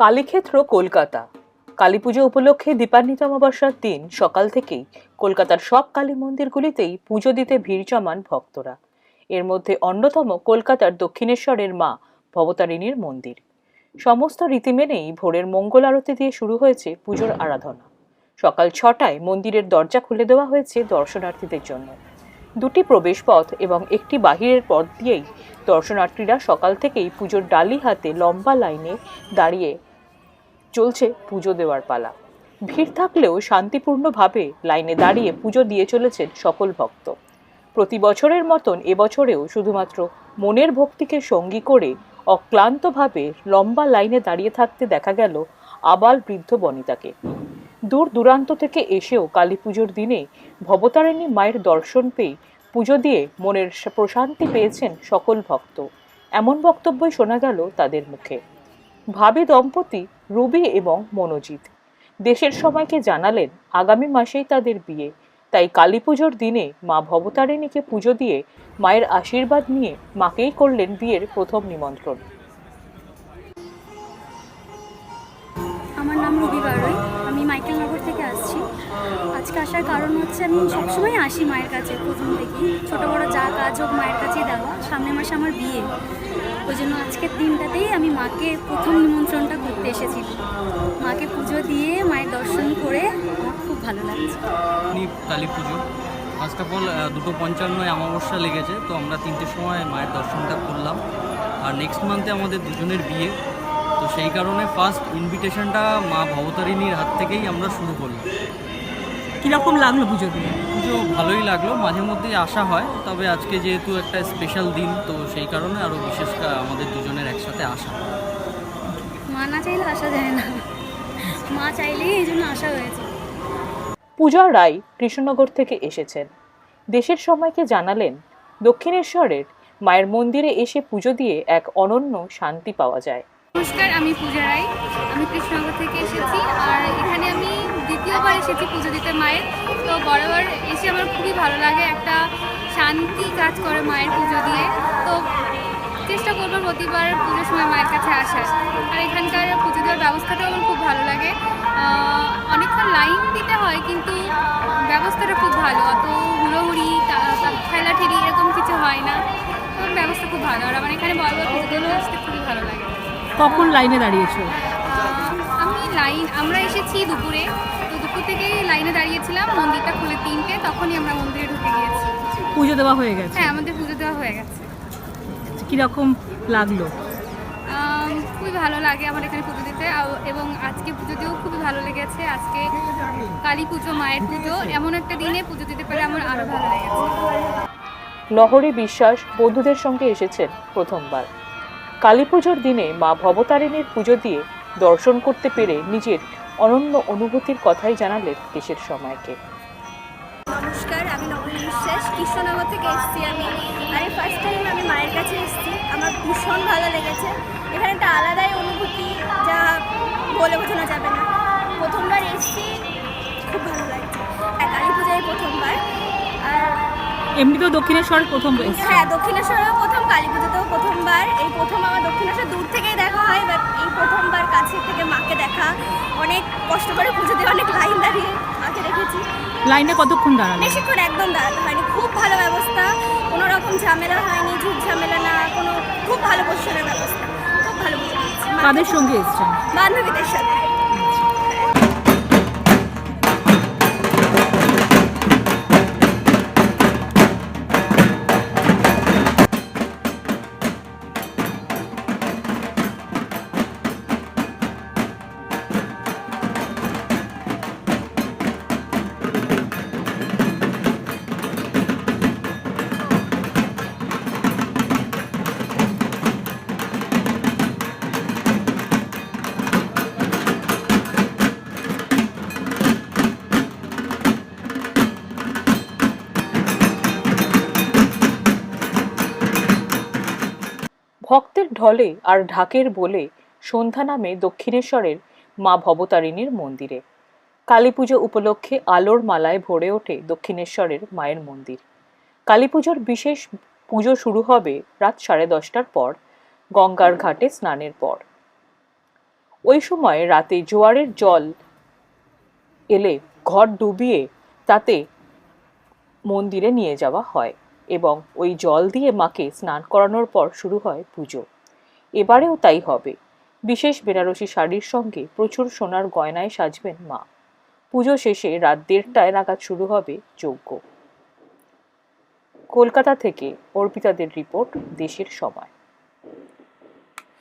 কালীক্ষেত্র, কলকাতা। কালী পুজো উপলক্ষে দীপান্বিত অমাবস্যার দিন সকাল থেকেই কলকাতার সব কালী মন্দিরগুলিতেই পুজো দিতে ভিড় জমান ভক্তরা। এর মধ্যে অন্যতম কলকাতার দক্ষিণেশ্বরের মা ভবতারিণীর মন্দির। সমস্ত রীতি মেনেই ভোরের মঙ্গল আরতি দিয়ে শুরু হয়েছে পুজোর আরাধনা। সকাল ছটায় মন্দিরের দরজা খুলে দেওয়া হয়েছে দর্শনার্থীদের জন্য। দুটি প্রবেশপথ এবং একটি বাহিরের পথ দিয়েই দর্শনার্থীরা সকাল থেকেই পুজোর ডালি হাতে লম্বা লাইনে দাঁড়িয়ে চলছে পুজো দেওয়ার পালা। ভিড় থাকলেও শান্তিপূর্ণভাবে লাইনে দাঁড়িয়ে পুজো দিয়ে চলেছেন সকল ভক্ত। প্রতি বছরের মতন এবছরেও শুধুমাত্র মনের ভক্তিকে সঙ্গী করে অক্লান্তভাবে লম্বা লাইনে দাঁড়িয়ে থাকতে দেখা গেল আবাল বৃদ্ধ বনিতাকে। দূর দূরান্ত থেকে এসেও কালী পুজোর দিনে ভবতারিণী মায়ের দর্শন পেয়ে পুজো দিয়ে মনের প্রশান্তি পেয়েছেন সকল ভক্ত। এমন বক্তব্যই শোনা গেল তাদের মুখে। ভাবি দম্পতি, রুবি এবং মনোজিৎ। দেশের সবাইকে জানালেন, আগামী মাসেই তাদের বিয়ে। তাই কালী পুজোর দিনে মা ভবতারিণীকে পুজো দিয়ে মায়ের আশীর্বাদ নিয়ে মাকেই করলেন বিয়ের প্রথম নিমন্ত্রণ। আমার নাম রুবি বারোই। আমি মাইকেলনগর থেকে আসছি। আজকে আসার কারণ হচ্ছে আমি সবসময় আসি মায়ের কাছে, প্রথম থেকেই। ছোটো বড়ো যা কাজ হোক মায়ের কাছেই দেওয়া। সামনের মাসে আমার বিয়ে। ওই জন্য আজকের দিনটাতেই আমি মাকে প্রথম নিমন্ত্রণটা করতে এসেছি। মাকে পুজো দিয়ে মায়ের দর্শন করে খুব ভালো লাগছে। কালী পুজো। ফার্স্ট অফ অল দুটো পঞ্চান্নয় অমাবস্যা লেগেছে, তো আমরা তিনটের সময় মায়ের দর্শনটা করলাম। আর নেক্সট মান্থে আমাদের দুজনের বিয়ে। তো সেই কারণে ফার্স্ট ইনভিটেশনটা মা ভবতারিণীর হাত থেকেই আমরা শুরু করলাম। কীরকম লাগল পুজো দিয়ে পুজো ভালোই লাগল মাঝে মধ্যেই আসা হয় তবে আজকে যেহেতু একটা স্পেশাল দিন তো সেই কারণে আরও বিশেষ আমাদের দুজনের একসাথে আসা। মা না চাইলে আসা যায় না। মা চাইলেই এই জন্য আসা হয়েছে। পূজা রায় কৃষ্ণনগর থেকে এসেছেন। দেশের সময়কে জানালেন দক্ষিণেশ্বরের মায়ের মন্দিরে এসে পুজো দিয়ে এক অনন্য শান্তি পাওয়া যায়। নমস্কার আমি পূজা রাই আমি কৃষ্ণনগর থেকে এসেছি আর দ্বিতীয়বার এসেছি পুজো দিতে মায়ের। তো বরাবর এসে আমার খুবই ভালো লাগে একটা শান্তি কাজ করে মায়ের পুজো দিয়ে। তো চেষ্টা করব প্রতিবার পুজোর সময় মায়ের কাছে আসার। আর এখানকার পুজো দেওয়ার ব্যবস্থাটাও আমার খুব ভালো লাগে। অনেকক্ষণ লাইন দিতে হয়, কিন্তু ব্যবস্থাটা খুব ভালো। অত হুড়োহুড়ি ঠেলাঠেলি এরকম কিছু হয় না। তো ব্যবস্থা খুব ভালো। আর আমার এখানে বরাবর পুজো দিতে আসতে খুবই ভালো লাগে। কখন লাইনে দাঁড়িয়েছো? লাইন আমরা এসেছি দুপুরে। তো দুপুর থেকে লাইনে দাঁড়িয়েছিলাম মন্দিরটা খুলে তিনটে তখনই আমরা মন্দিরে ঢুকে গিয়েছি। পুজো দেওয়া হয়ে গেছে? হ্যাঁ আমাদের পুজো দেওয়া হয়ে গেছে। কীরকম লাগল? খুবই ভালো লাগে আমার এখানে পুজো দিতে। এবং আজকে পুজো দিয়েও খুবই ভালো লেগেছে। আজকে কালী পুজো মায়ের পুজো এমন একটা দিনে পুজো দিতে পারে আমার আরও ভালো লেগেছে। লহরী বিশ্বাস বন্ধুদের সঙ্গে এসেছেন প্রথমবার। কালী পুজোর দিনে মা ভবতারিণীর পুজো দিয়ে দর্শন করতে পেরে নিজের অনন্য অনুভূতির কথাই জানালেন দেশের সময়কে। নমস্কার আমি নবনী বিশ্বাস কৃষ্ণনগর থেকে এসেছি আমি। আর ফার্স্ট টাইম আমি মায়ের কাছে এসেছি আমার ভীষণ ভালো লেগেছে। এখানে একটা আলাদাই অনুভূতি যা বলে বোঝানো যাবে না। প্রথমবার এসেছি খুব ভালো লাগছে। আর কালী পূজায় প্রথমবার। আর এমনিতেও দক্ষিণেশ্বর প্রথম হ্যাঁ দক্ষিণেশ্বরেও প্রথম কালী পুজোতেও প্রথমবার এই প্রথম আমার দক্ষিণেশ্বর দূর থেকেই দেখা হয় বাট এই প্রথমবার কাছে থেকে মাকে দেখা। অনেক কষ্ট করে পুজো দিয়ে অনেক লাইন দাঁড়িয়ে মাকে দেখেছি। লাইনে কতক্ষণ দাঁড়াল? বেশিক্ষণ একদম দাঁড়াতে হয়নি। খুব ভালো ব্যবস্থা। কোনো রকম ঝামেলা হয়নি ঝুট ঝামেলা না কোনো খুব ভালো পোষণের ব্যবস্থা। খুব ভালো কাদের সঙ্গে এসছেন? বান্ধবীদের সাথে। ভক্তের ঢলে আর ঢাকের বলে সন্ধ্যা নামে দক্ষিণেশ্বরের মা ভবতারিণীর মন্দিরে। কালী পুজো উপলক্ষে আলোর মালায় ভরে ওঠে দক্ষিণেশ্বরের মায়ের মন্দির। কালী পুজোর বিশেষ পুজো শুরু হবে রাত সাড়ে দশটার পর, গঙ্গার ঘাটে স্নানের পর। ওই সময় রাতে জোয়ারের জল এলে ঘর ডুবিয়ে তাতে মন্দিরে নিয়ে যাওয়া হয়। এবং ওই জল দিয়ে মাকে স্নান করানোর পর শুরু হয় পুজো। এবারেও তাই হবে। বিশেষ বেনারসি শাড়ির সঙ্গে প্রচুর সোনার গয়নায় সাজবেন মা। পুজো শেষে রাত দেড়টায় নাগাদ শুরু হবে যজ্ঞ। কলকাতা থেকে অর্পিতাদের রিপোর্ট দেশের সময়।